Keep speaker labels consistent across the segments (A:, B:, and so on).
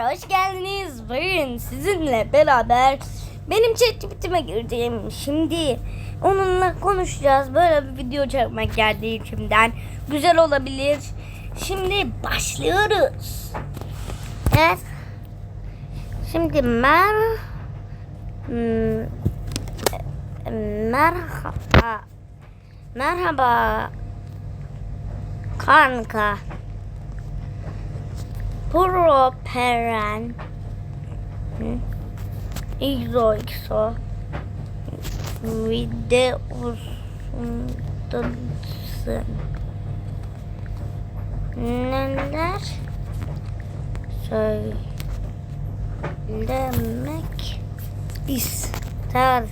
A: arkadaşlar hoş geldiniz. Bugün sizinle beraber benim ChatGPT'ime gireceğim. Şimdi onunla konuşacağız. Böyle bir video çekmek geldi içimden. Güzel olabilir. Şimdi başlıyoruz. Evet. Şimdi mer merhaba merhaba kanka Properen. Hı? İzo İzo Videosundasın Neler Söylemek ister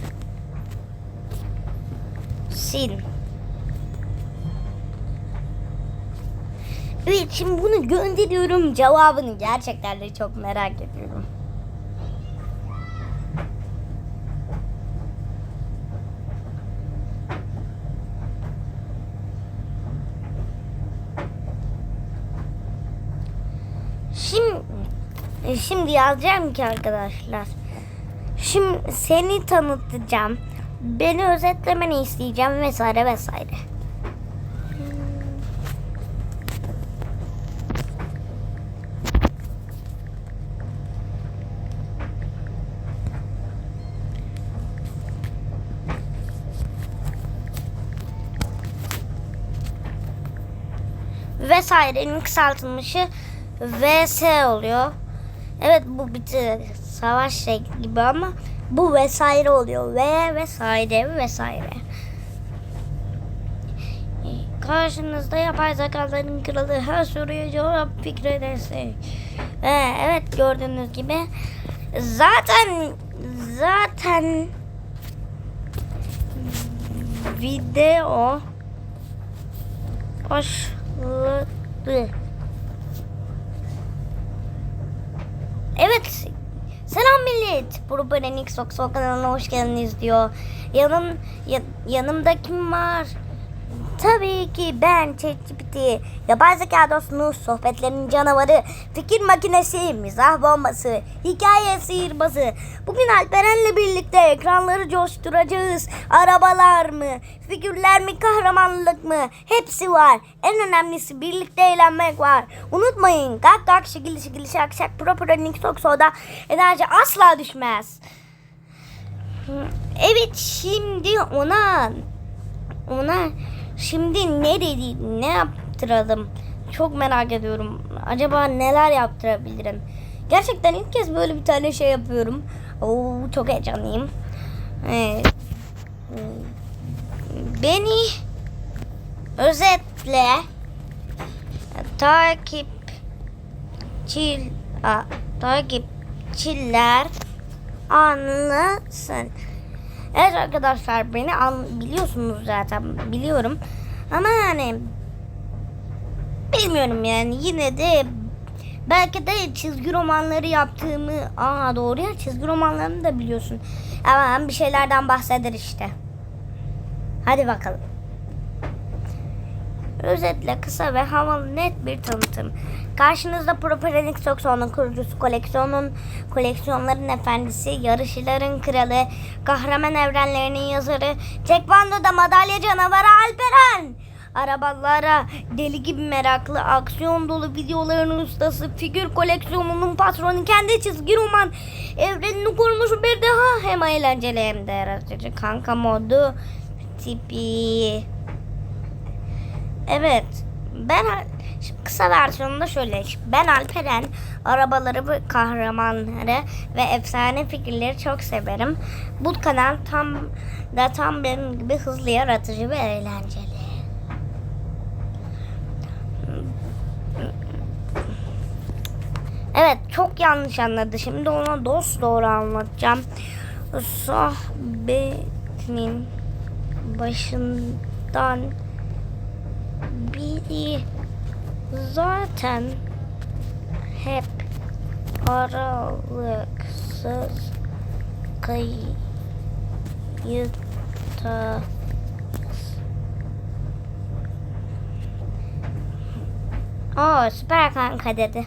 A: Evet şimdi bunu gönderiyorum. Cevabını gerçekten de çok merak ediyorum. Şimdi şimdi yazacağım ki arkadaşlar. Şimdi seni tanıtacağım. Beni özetlemeni isteyeceğim vesaire vesaire. Vesairenin kısaltılmışı VS oluyor. Evet bu bir savaş şekli gibi ama bu vesaire oluyor. V vesaire vesaire. Karşınızda yapay zekaların kralı her soruya cevap fikri destek. Evet gördüğünüz gibi zaten zaten video başladı. Evet. Selam millet. Properenik Sok Sok kanalına hoş geldiniz diyor. Yanım, ya- yanımda kim var? Tabii ki ben ChatGPT. Yapay zeka dostunuz, sohbetlerin canavarı, fikir makinesi, mizah bombası, hikaye sihirbazı. Bugün Alperen'le birlikte ekranları coşturacağız. Arabalar mı, figürler mi, kahramanlık mı? Hepsi var. En önemlisi birlikte eğlenmek var. Unutmayın gak gak şekil şekil şak şak properenik sok soda enerji asla düşmez. Evet şimdi ona ona şimdi ne dedi ne yaptıralım? Çok merak ediyorum. Acaba neler yaptırabilirim? Gerçekten ilk kez böyle bir tane şey yapıyorum. Oo, çok heyecanlıyım. Evet. beni özetle takip çil a, takipçiler anlasın Evet arkadaşlar beni an, biliyorsunuz zaten biliyorum. Ama yani bilmiyorum yani yine de belki de çizgi romanları yaptığımı aa doğru ya çizgi romanlarını da biliyorsun. Ama bir şeylerden bahseder işte. Hadi bakalım. Özetle kısa ve havalı net bir tanıtım. Karşınızda Properenik Sokson'un kurucusu koleksiyonun koleksiyonların efendisi, yarışçıların kralı, kahraman evrenlerinin yazarı, Tekvando'da madalya canavarı Alperen. Arabalara deli gibi meraklı, aksiyon dolu videoların ustası, figür koleksiyonunun patronu, kendi çizgi roman evrenini kurmuş bir daha hem eğlenceli hem de yaratıcı kanka modu tipi. Evet. Ben şimdi kısa versiyonunda şöyle. Ben Alperen arabaları kahramanları ve efsane fikirleri çok severim. Bu kanal tam da tam benim gibi hızlı, yaratıcı ve eğlenceli. Evet çok yanlış anladı. Şimdi ona dost doğru anlatacağım. Sohbetin başından biri zaten hep aralıksız kayıtta Aa süper kanka dedi.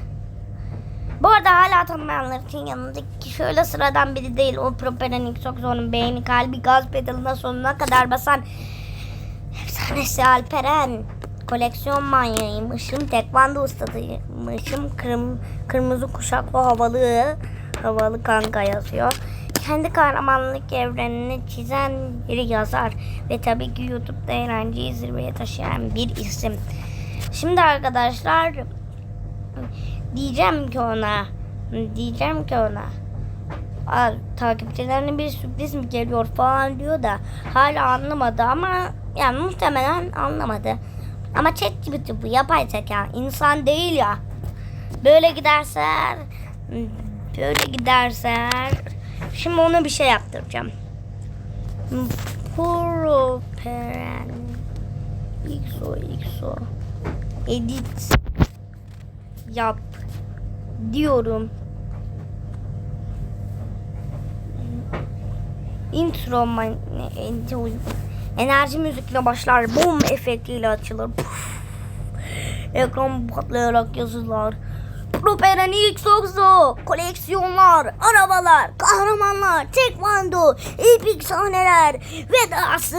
A: Bu arada hala tanımayanlar için yanındaki şöyle sıradan biri değil. O Propeller Xbox'un beyni kalbi gaz pedalına sonuna kadar basan efsanesi Alperen. Koleksiyon manyağıymışım. Tekvando ustadıymışım. Kırm, kırmızı kuşaklı havalı havalı kanka yazıyor. Kendi kahramanlık evrenini çizen biri yazar. Ve tabii ki YouTube'da eğlenceyi zirveye taşıyan bir isim. Şimdi arkadaşlar diyeceğim ki ona diyeceğim ki ona Aa, takipçilerine bir sürpriz mi geliyor falan diyor da hala anlamadı ama yani muhtemelen anlamadı. Ama ChatGPT bu yapay zeka insan değil ya. Böyle giderse böyle giderse şimdi ona bir şey yaptıracağım. Properen XO XO edit yap diyorum. Intro man- intro- enerji müzikle başlar. Boom efektiyle açılır. Puf. Ekran patlayarak yazılar. Properen Xbox'u, koleksiyonlar, arabalar, kahramanlar, tekvando, epik sahneler ve dahası.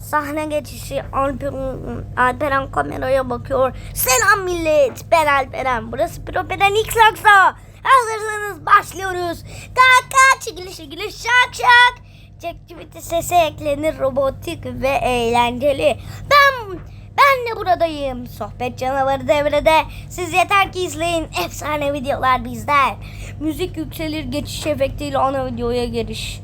A: Sahne geçişi Alperen, Alperen kameraya bakıyor. Selam millet, ben Alperen. Burası Properen Xbox'u. Hazırsanız başlıyoruz. Kaka çekiliş çekiliş şak şak. ChatGPT sesi eklenir robotik ve eğlenceli. Ben ben de buradayım. Sohbet canavarı devrede. Siz yeter ki izleyin. Efsane videolar bizden. Müzik yükselir geçiş efektiyle ana videoya giriş.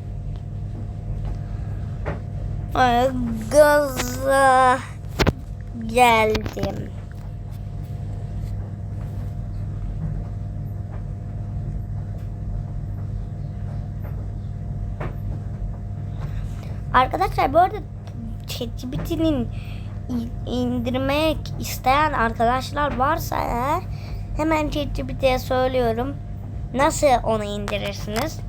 A: Gaza geldim. Arkadaşlar bu arada ChatGPT'nin indirmek isteyen arkadaşlar varsa eğer hemen ChatGPT'ye söylüyorum. Nasıl onu indirirsiniz?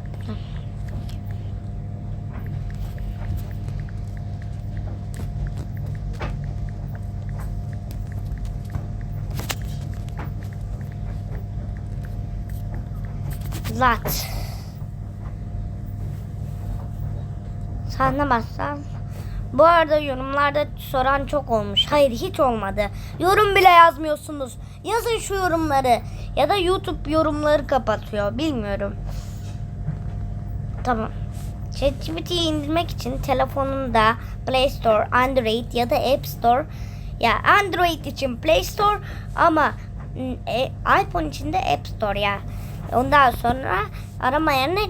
A: Sahne bassam. Bu arada yorumlarda soran çok olmuş. Hayır hiç olmadı. Yorum bile yazmıyorsunuz. Yazın şu yorumları. Ya da YouTube yorumları kapatıyor. Bilmiyorum. Tamam. ChatGPT'yi indirmek için telefonunda Play Store, Android ya da App Store ya Android için Play Store ama e, iPhone için de App Store ya. Ondan sonra arama yerine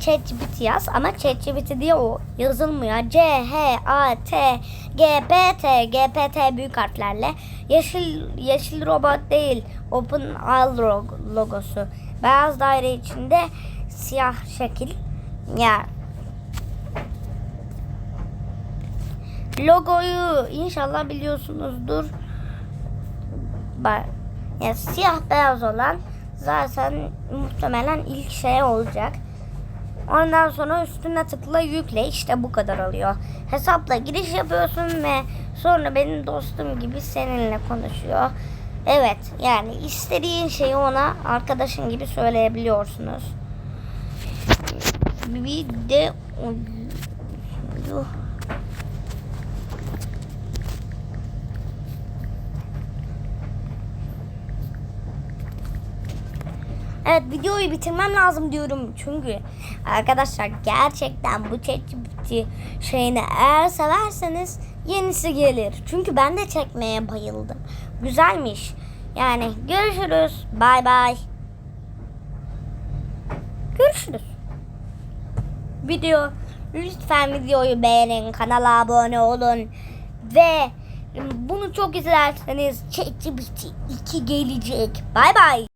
A: ChatGPT yaz ama ChatGPT diye o yazılmıyor. C H A T G P T G P T büyük harflerle. Yeşil yeşil robot değil. Open log- logosu. Beyaz daire içinde siyah şekil. Ya logoyu inşallah biliyorsunuzdur. Bak ya siyah beyaz olan zaten muhtemelen ilk şey olacak. Ondan sonra üstüne tıkla yükle işte bu kadar alıyor. Hesapla giriş yapıyorsun ve sonra benim dostum gibi seninle konuşuyor. Evet yani istediğin şeyi ona arkadaşın gibi söyleyebiliyorsunuz. Bir de Yuh. Evet videoyu bitirmem lazım diyorum çünkü arkadaşlar gerçekten bu ChatGPT şeyini eğer severseniz yenisi gelir. Çünkü ben de çekmeye bayıldım. Güzelmiş. Yani görüşürüz. Bay bay. Görüşürüz. Video lütfen videoyu beğenin, kanala abone olun ve bunu çok izlerseniz ChatGPT 2 gelecek. Bay bay.